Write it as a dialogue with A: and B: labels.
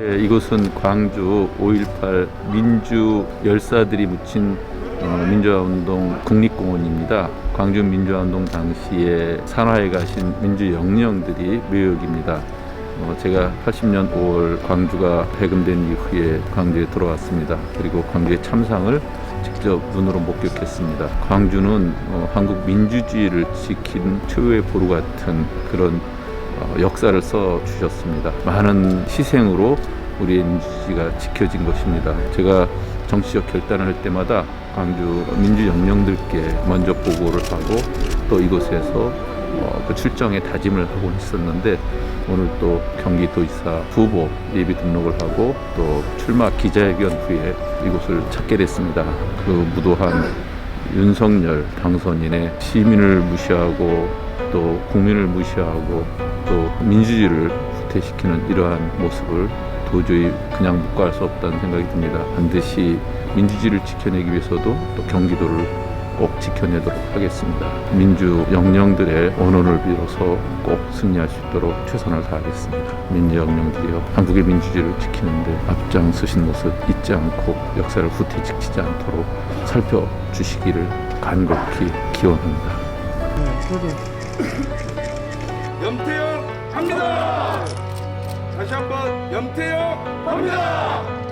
A: 예, 이곳은 광주 5.18 민주 열사들이 묻힌 어, 민주화운동 국립공원입니다. 광주 민주화운동 당시에 산화에 가신 민주 영령들이 묘역입니다. 어, 제가 80년 5월 광주가 해금된 이후에 광주에 들어왔습니다. 그리고 광주의 참상을 직접 눈으로 목격했습니다. 광주는 어, 한국 민주주의를 지킨 최후의 보루 같은 그런 어, 역사를 써 주셨습니다. 많은 희생으로 우리의 민주주의가 지켜진 것입니다. 제가 정치적 결단을 할 때마다 광주 민주 영령들께 먼저 보고를 하고 또 이곳에서 어, 그 출정에 다짐을 하고 있었는데 오늘 또 경기도지사 후보 예비 등록을 하고 또 출마 기자회견 후에 이곳을 찾게 됐습니다. 그 무도한 윤석열 당선인의 시민을 무시하고 또 국민을 무시하고 또 민주주의를 후퇴시키는 이러한 모습을 도저히 그냥 묵과할 수 없다는 생각이 듭니다. 반드시 민주주의를 지켜내기 위해서도 또 경기도를 꼭 지켜내도록 하겠습니다. 민주 영령들의 언원을 빌어서 꼭 승리할 수 있도록 최선을 다하겠습니다. 민주 영령들이여 한국의 민주주의를 지키는데 앞장서신 모습 잊지 않고 역사를 후퇴시키지 않도록 살펴주시기를 간곡히 기원합니다.
B: 염태영 합니다. 다시 한번 염태영 합니다.